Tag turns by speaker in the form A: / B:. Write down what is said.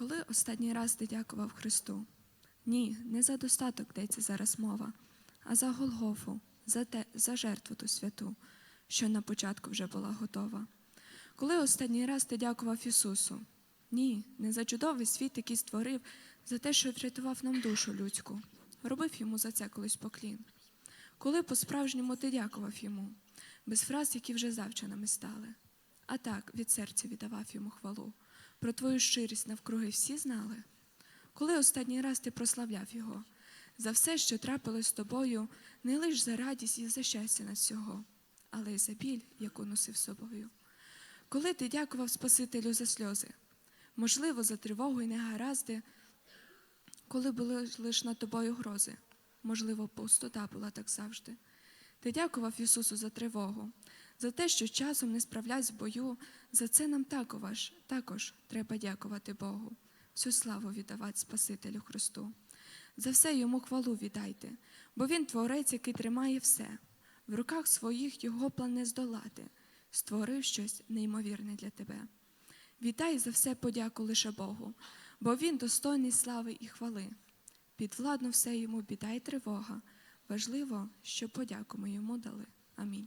A: Коли останній раз ти дякував Христу? Ні, не за достаток йдеться зараз мова, а за Голгофу, за, те, за жертву ту святу, що на початку вже була готова. Коли останній раз ти дякував Ісусу? Ні, не за чудовий світ, який створив, за те, що врятував нам душу людську, робив йому за це колись поклін. Коли по-справжньому ти дякував йому, без фраз, які вже завченими стали, а так від серця віддавав йому хвалу. Про твою щирість навкруги всі знали. Коли останній раз ти прославляв його, за все, що трапилось з тобою, не лиш за радість і за щастя над всього, але й за біль, яку носив з собою. Коли ти дякував Спасителю за сльози, можливо, за тривогу і негаразди, коли були лише над тобою грози, можливо, пустота була так завжди. Ти дякував Ісусу за тривогу, за те, що часом не справлять в бою, за це нам також, також треба дякувати Богу, всю славу віддавати Спасителю Христу. За все йому хвалу віддайте, бо Він творець, який тримає все. В руках своїх його план не здолати, створив щось неймовірне для тебе. Вітай за все подяку лише Богу, бо Він достойний слави і хвали. Підвладно все йому біда й тривога. Важливо, що подяку ми йому дали. Амінь.